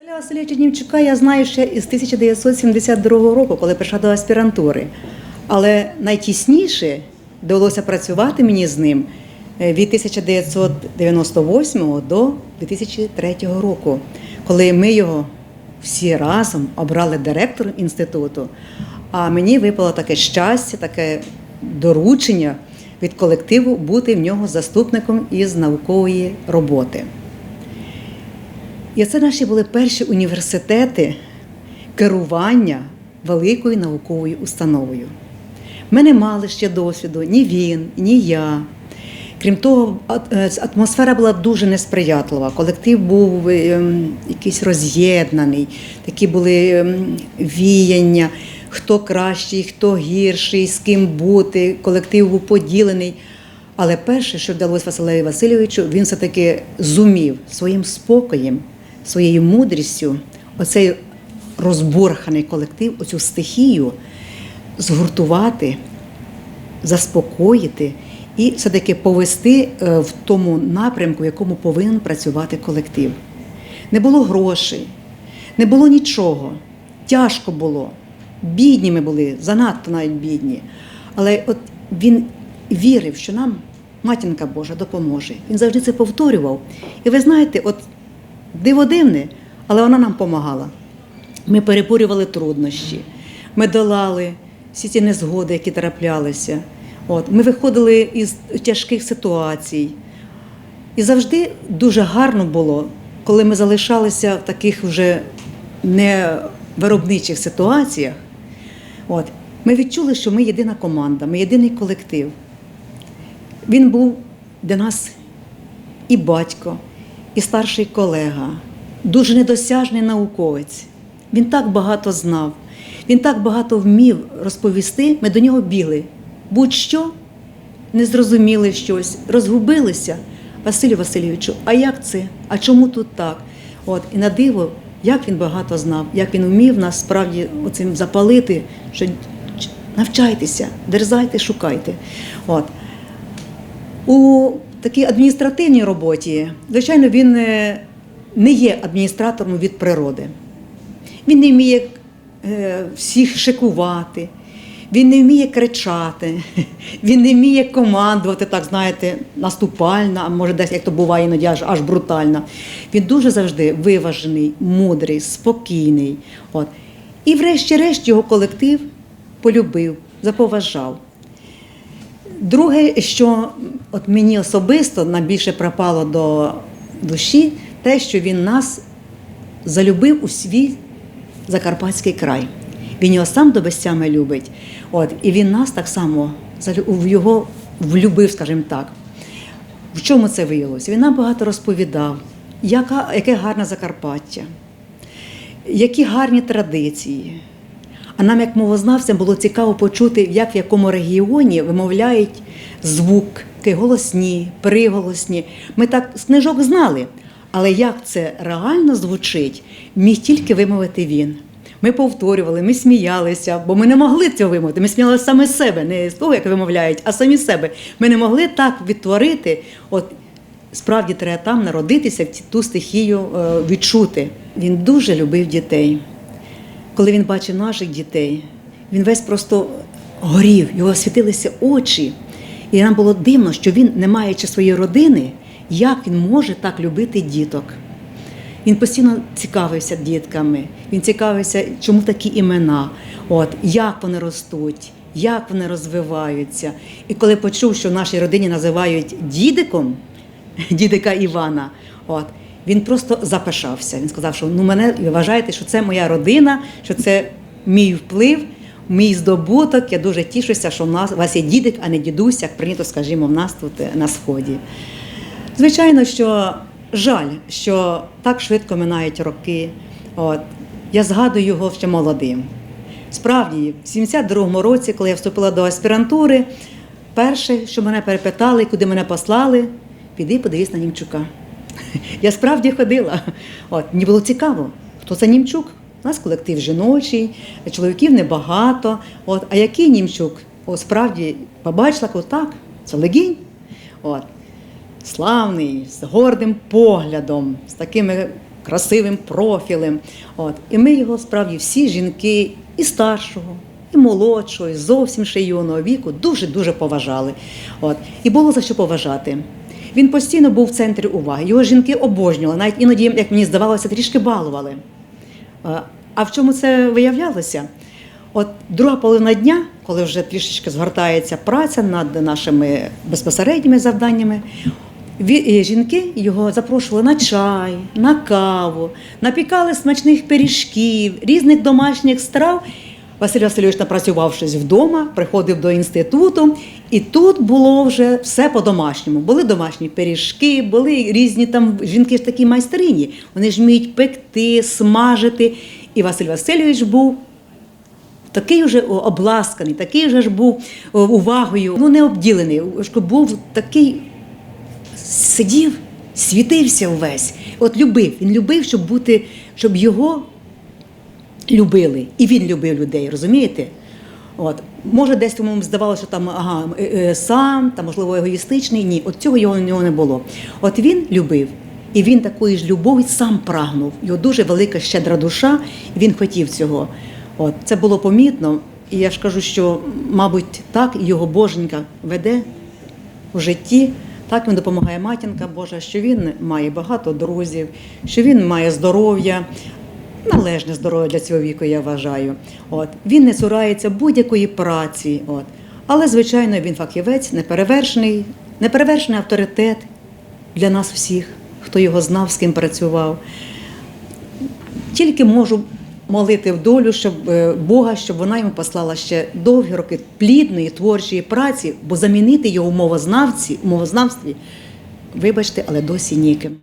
Василя Васильовича Німчука я знаю ще із 1972 року, коли прийшла до аспірантури. Але найтісніше довелося працювати мені з ним е, від 1998 до 2003 року, коли ми його всі разом обрали директором інституту. А мені випало таке щастя, таке доручення від колективу бути в нього заступником із наукової роботи. І це наші були перші університети керування великою науковою установою. Ми не мали ще досвіду ні він, ні я. Крім того, е, атмосфера була дуже несприятлива. Колектив був ем, якийсь роз'єднаний, такі були ем, віяння, хто кращий, хто гірший, з ким бути. Колектив був поділений. Але перше, що вдалося Василеві Васильовичу, він все-таки зумів своїм спокоєм, своєю мудрістю, оцей розбурханий колектив, оцю стихію згуртувати, заспокоїти і все-таки повести е, в тому напрямку, в якому повинен працювати колектив. Не було грошей, не було нічого. Тяжко було. Бідні ми були, занадто навіть бідні. Але от він вірив, що нам матінка Божа допоможе. Він завжди це повторював. І ви знаєте, от диво дивне, але вона нам допомагала. Ми переборювали труднощі, ми долали всі ці незгоди, які траплялися. От, ми виходили із тяжких ситуацій. І завжди дуже гарно було, коли ми залишалися в таких вже невиробничих ситуаціях. От, ми відчули, що ми єдина команда, ми єдиний колектив. Він був для нас і батько, і старший колега, дуже недосяжний науковець. Він так багато знав, він так багато вмів розповісти. Ми до нього бігли. Будь-що не зрозуміли щось, розгубилися. Василю Васильовичу, а як це? А чому тут так? От, і на диво, як він багато знав, як він вмів нас справді оцим запалити, що навчайтеся, дерзайте, шукайте. От. У такій адміністративній роботі, звичайно, він е, не є адміністратором від природи. Він не вміє е, всіх шикувати, він не вміє кричати, він не вміє командувати, так знаєте, наступально, а може десь як то буває іноді аж, аж брутально. Він дуже завжди виважений, мудрий, спокійний. От. І врешті-решт його колектив полюбив, заповажав. Друге, що от мені особисто найбільше припало до душі, те, що він нас залюбив у свій Закарпатський край. Він його сам до безтями любить. От, і він нас так само його влюбив, скажімо так. В чому це виявилося? Він нам багато розповідав, яка, яке гарне Закарпаття, які гарні традиції. А нам, як мовознавцям, було цікаво почути, як в якому регіоні вимовляють звуки голосні, приголосні. Ми так з книжок знали. Але як це реально звучить, міг тільки вимовити він. Ми повторювали, ми сміялися, бо ми не могли цього вимовити. Ми сміялися саме себе, не з того, як вимовляють, а самі себе. Ми не могли так відтворити. От справді треба там народитися, ту стихію е, відчути. Він дуже любив дітей коли він бачив наших дітей, він весь просто горів, його світилися очі. І нам було дивно, що він, не маючи своєї родини, як він може так любити діток. Він постійно цікавився дітками, він цікавився, чому такі імена, от, як вони ростуть, як вони розвиваються. І коли почув, що в нашій родині називають дідиком, дідика Івана, от, він просто запишався. Він сказав, що ну мене вважаєте, що це моя родина, що це мій вплив, мій здобуток. Я дуже тішуся, що в нас у вас є дідик, а не дідусь, як прийнято, скажімо, в нас тут е, на сході. Звичайно, що жаль, що так швидко минають роки. От. Я згадую його ще молодим. Справді, в 72-му році, коли я вступила до аспірантури, перше, що мене перепитали, куди мене послали, піди подивись на Німчука. Я справді ходила. От, мені було цікаво, хто це Німчук. У нас колектив жіночий, чоловіків небагато. От, а який Німчук? О, справді побачила, так, це легінь. От славний, з гордим поглядом, з такими красивим профілем. От. І ми його справді всі жінки і старшого, і молодшого, і зовсім ще юного віку дуже-дуже поважали. От. І було за що поважати. Він постійно був в центрі уваги. Його жінки обожнювали, навіть іноді, як мені здавалося, трішки балували. Е, А в чому це виявлялося? От друга половина дня, коли вже трішечки згортається праця над нашими безпосередніми завданнями, е, жінки його запрошували на чай, на каву, напікали смачних пиріжків, різних домашніх страв. Василь Васильович, напрацювавшись вдома, приходив до інституту, і тут було вже все по-домашньому. Були домашні пиріжки, були різні там жінки ж такі майстрині. Вони ж вміють пекти, смажити. І Василь Васильович був такий вже обласканий, такий вже ж був увагою, ну не обділений, був такий сидів, світився увесь. От любив. Він любив, щоб бути, щоб його любили. І він любив людей, розумієте? От. Може, десь йому здавалося, що там ага, е, е, сам, там, можливо, егоїстичний. Ні, от цього його у не було. От він любив, і він такої ж любові сам прагнув. Його дуже велика щедра душа, і він хотів цього. От. Це було помітно. І я ж кажу, що, мабуть, так його боженька веде в житті. Так він допомагає матінка Божа, що він має багато друзів, що він має здоров'я, належне здоров'я для цього віку, я вважаю. От. Він не цурається будь-якої праці. От. Але, звичайно, він фахівець, неперевершений, неперевершений авторитет для нас всіх, хто його знав, з ким працював. Тільки можу молити в долю, щоб е, Бога, щоб вона йому послала ще довгі роки плідної творчої праці, бо замінити його у мовознавці, у мовознавстві, вибачте, але досі ніким.